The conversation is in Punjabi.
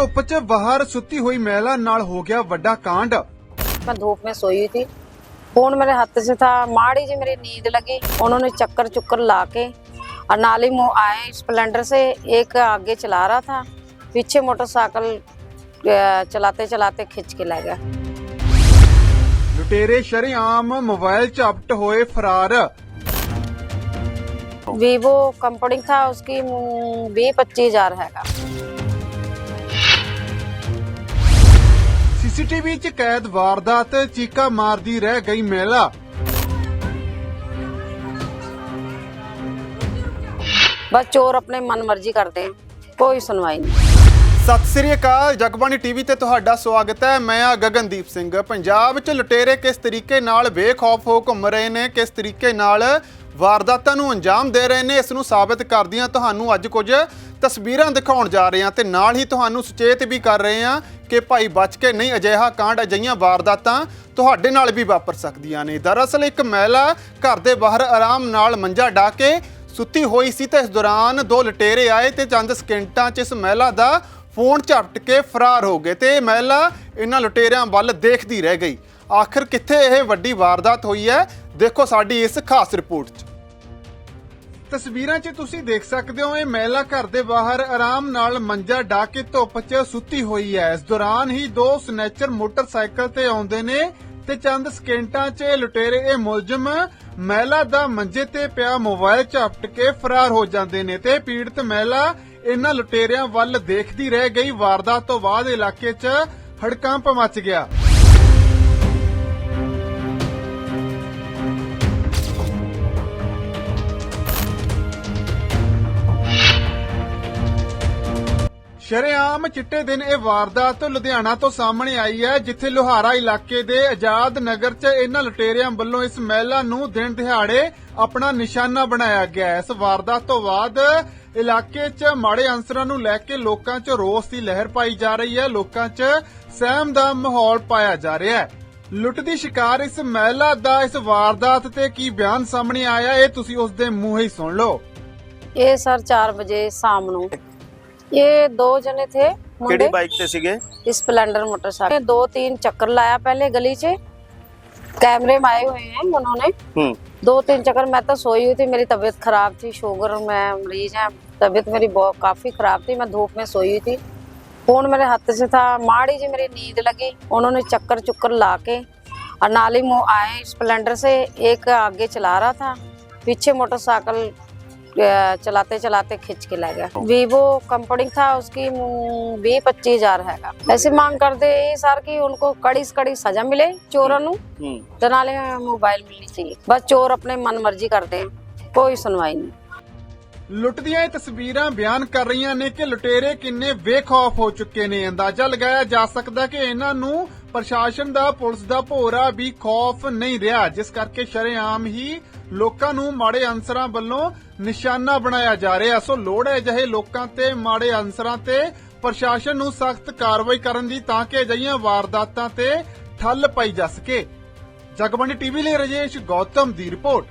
ਧੁੱਪ 'ਚ ਬਾਹਰ ਸੁੱਤੀ ਹੋਈ ਮਹਿਲਾ ਨਾਲ ਹੋ ਗਿਆ ਵੱਡਾ ਕਾਂਡ मैं धूप में सोई थी फोन मेरे हाथ से था माड़ी जी मेरी नींद लगी उन्होंने चक्कर चुक्कर ला के और नाली मुंह आए स्प्लेंडर से एक आगे चला रहा था पीछे मोटरसाइकिल अ, चलाते चलाते खिंच के ले गया ਲੁਟੇਰੇ ਸ਼ਰੇਆਮ ਮੋਬਾਈਲ ਝਪਟ ਹੋਏ ਫਰਾਰ वीवो कंपनी था उसकी बीस पच्चीस हजार हैगा ਸੀਸੀਟੀਵੀ 'ਚ ਕੈਦ ਵਾਰਦਾਤ ਚੀਕਾ ਮਾਰਦੀ ਰਹਿ ਗਈ ਮਹਿਲਾ बस चोर अपने मन मर्जी करते हैं कोई सुनवाई नहीं ਸਤਿ ਸ੍ਰੀ ਅਕਾਲ, ਜਗਬਾਣੀ ਟੀਵੀ ਤੇ ਤੁਹਾਡਾ ਸਵਾਗਤ ਹੈ। ਮੈਂ ਆ ਗਗਨਦੀਪ ਸਿੰਘ। ਪੰਜਾਬ 'ਚ ਲੁਟੇਰੇ ਕਿਸ ਤਰੀਕੇ ਨਾਲ ਬੇਖੌਫ ਹੋ ਘੁੰਮ ਰਹੇ ਨੇ, ਕਿਸ ਤਰੀਕੇ ਨਾਲ ਵਾਰਦਾਤਾਂ ਨੂੰ ਅੰਜਾਮ ਦੇ ਰਹੇ ਨੇ, ਇਸ ਨੂੰ ਸਾਬਤ ਕਰਦੀਆਂ ਤੁਹਾਨੂੰ ਅੱਜ ਕੁਝ ਤਸਵੀਰਾਂ ਦਿਖਾਉਣ ਜਾ ਰਹੇ ਹਾਂ ਤੇ ਨਾਲ ਹੀ ਤੁਹਾਨੂੰ ਸੁਚੇਤ ਵੀ ਕਰ ਰਹੇ ਹਾਂ ਕਿ ਭਾਈ ਬਚ ਕੇ ਨਹੀਂ ਅਜਿਹਾ ਕਾਂਡ, ਅਜਿਹੀਆਂ ਵਾਰਦਾਤਾਂ ਤੁਹਾਡੇ ਨਾਲ ਵੀ ਵਾਪਰ ਸਕਦੀਆਂ ਨੇ। ਦਰਅਸਲ ਇੱਕ ਮਹਿਲਾ ਘਰ ਦੇ ਬਾਹਰ ਆਰਾਮ ਨਾਲ ਮੰਜਾ ਢਾ ਕੇ ਸੁੱਤੀ ਹੋਈ ਸੀ ਤੇ ਇਸ ਦੌਰਾਨ ਦੋ ਲਟੇਰੇ ਆਏ ਤੇ ਚੰਦ ਸਕਿੰਟਾਂ 'ਚ ਇਸ ਮਹਿਲਾ ਦਾ ਫੋਨ ਝਪਟ ਕੇ ਫਰਾਰ ਹੋ ਗਏ ਤੇ ਇਹ ਮਹਿਲਾ ਇਹਨਾਂ ਲੁਟੇਰਿਆਂ ਵੱਲ ਦੇਖਦੀ ਰਹਿ ਗਈ। ਆਖਰ ਕਿੱਥੇ ਇਹ ਵੱਡੀ ਵਾਰਦਾਤ ਹੋਈ ਹੈ? ਦੇਖੋ ਸਾਡੀ ਇਸ ਖਾਸ ਰਿਪੋਰਟ 'ਚ। ਤਸਵੀਰਾਂ 'ਚ ਤੁਸੀਂ ਦੇਖ ਸਕਦੇ ਹੋ ਇਹ ਮਹਿਲਾ ਘਰ ਦੇ ਬਾਹਰ ਆਰਾਮ ਨਾਲ ਮੰਜਾ ਢਾ ਕੇ ਧੁੱਪ 'ਚ ਸੁੱਤੀ ਹੋਈ ਹੈ। ਇਸ ਦੌਰਾਨ ਹੀ ਦੋ ਸਨੈਚਰ ਮੋਟਰਸਾਈਕਲ ਤੇ ਆਉਂਦੇ ਨੇ। ਤੇ ਚੰਦ ਸਕਿੰਟਾਂ 'ਚ ਲੁਟੇਰੇ, ਇਹ ਮੁਲਜ਼ਮ ਮਹਿਲਾ ਦਾ ਮੰਜੇ ਤੇ ਪਿਆ ਮੋਬਾਈਲ ਝਪਟ ਕੇ ਫਰਾਰ ਹੋ ਜਾਂਦੇ ਨੇ ਤੇ ਪੀੜਤ ਮਹਿਲਾ ਇਹਨਾਂ ਲੁਟੇਰਿਆਂ ਵੱਲ ਦੇਖਦੀ ਰਹਿ ਗਈ। ਵਾਰਦਾਤ ਤੋਂ ਬਾਅਦ ਇਲਾਕੇ 'ਚ ਹੜਕੰਪ ਮਚ ਗਿਆ। ਸ਼ਰੇਆਮ ਚਿੱਟੇ ਦਿਨ ਇਹ ਵਾਰਦਾਤ ਲੁਧਿਆਣਾ ਤੋਂ ਸਾਹਮਣੇ ਆਈ ਹੈ, ਜਿੱਥੇ ਲੋਹਾਰਾ ਇਲਾਕੇ ਦੇ ਆਜ਼ਾਦ ਨਗਰ 'ਚ ਇਹਨਾਂ ਲੁਟੇਰਿਆਂ ਵੱਲੋਂ ਇਸ ਮਹਿਲਾ ਨੂੰ ਦਿਨ ਦਿਹਾੜੇ ਆਪਣਾ ਨਿਸ਼ਾਨਾ ਬਣਾਇਆ ਗਿਆ ਇਸ ਵਾਰਦਾਤ ਤੋਂ ਬਾਅਦ ਇਲਾਕੇ 'ਚ ਮਾੜੇ ਅੰਸਰਾਂ ਨੂੰ ਲੈ ਕੇ ਲੋਕਾਂ 'ਚ ਰੋਸ ਦੀ ਲਹਿਰ ਪਾਈ ਜਾ ਰਹੀ ਹੈ, ਲੋਕਾਂ 'ਚ ਸਹਿਮ ਦਾ ਮਾਹੌਲ ਪਾਇਆ ਜਾ ਰਿਹਾ ਹੈ। ਲੁੱਟ ਦੀ ਸ਼ਿਕਾਰ ਇਸ ਮਹਿਲਾ ਦਾ ਇਸ ਵਾਰਦਾਤ ਤੇ ਕੀ ਬਿਆਨ ਸਾਹਮਣੇ ਆਇਆ, ਇਹ ਤੁਸੀਂ ਉਸ ਦੇ ਮੂੰਹ ਹੀ ਸੁਣ ਲਓ। ਇਹ ਸਰ 4 ਵਜੇ ਸ਼ਾਮ ਨੂੰ ये दो जने थे ਕਿਹੜੀ मुंडे ਬਾਈਕ ਤੇ ਸੀਗੇ स्प्लेंडर मोटरसाइकिल दो तीन चक्कर लाया पहले गली से कैमरे में आए हुए हैं उन्होंने ਹੂੰ दो तीन चक्कर मैं तो सोई हुई थी मेरी तबीयत खराब थी शुगर में मरीज है तबीयत मेरी बहुत काफी खराब थी मैं धूप में सोई हुई थी फोन मेरे हाथ से था माड़ी जी मेरी नींद लगी उन्होंने चक्कर चुक्कर ला के और नाली मुंह आए स्प्लेंडर से एक आगे चला रहा था पीछे मोटरसाइकिल अ, चलाते चलाते खिंच के ले गया वीवो कंपनी था उसकी बीस पच्चीस हजार हैगा ऐसी मांग करते हैं सर कि उनको कड़ी से कड़ी सजा मिले चोरों ਨੂੰ ਹੂੰ ਤੇ ਨਾਲੇ ਮੋਬਾਈਲ ਮਿਲਣੀ ਚਾਹੀਏ ਬਸ ਚੋਰ ਆਪਣੇ ਮਨ ਮਰਜ਼ੀ ਕਰਦੇ ਆ ਕੋਈ ਸੁਣਵਾਈ ਨਹੀਂ ਲੁੱਟ ਦੀਆਂ ਇਹ ਤਸਵੀਰਾਂ ਬਿਆਨ ਕਰ ਰਹੀਆਂ ਨੇ ਕਿ ਲੁਟੇਰੇ ਕਿੰਨੇ ਬੇਖੌਫ ਹੋ ਚੁੱਕੇ ਨੇ ਅੰਦਾਜ਼ਾ ਲਗਾਇਆ ਜਾ ਸਕਦਾ ਕਿ ਇਹਨਾਂ ਨੂੰ ਪ੍ਰਸ਼ਾਸਨ ਦਾ ਪੁਲਿਸ ਦਾ ਭੋਰਾ ਵੀ ਖੌਫ ਨਹੀਂ ਰਿਹਾ ਜਿਸ ਕਰਕੇ ਸ਼ਰੇਆਮ ਹੀ ਲੋਕਾਂ ਨੂੰ ਮਾੜੇ ਅਨਸਰਾਂ ਵੱਲੋਂ ਨਿਸ਼ਾਨਾ ਬਣਾਇਆ ਜਾ ਰਿਹਾ। ਸੋ ਲੋੜ ਹੈ ਅਜਿਹੇ ਲੋਕਾਂ ਤੇ ਮਾੜੇ ਅਨਸਰਾਂ ਤੇ ਪ੍ਰਸ਼ਾਸਨ ਨੂੰ ਸਖਤ ਕਾਰਵਾਈ ਕਰਨ ਦੀ ਤਾਂ ਕਿ ਅਜਿਹੀਆਂ ਵਾਰਦਾਤਾਂ ਤੇ ਠੱਲ ਪਾਈ ਜਾ ਸਕੇ। ਜਗਬਾਣੀ ਟੀਵੀ ਲਈ ਰਜੇਸ਼ ਗੌਤਮ ਦੀ ਰਿਪੋਰਟ।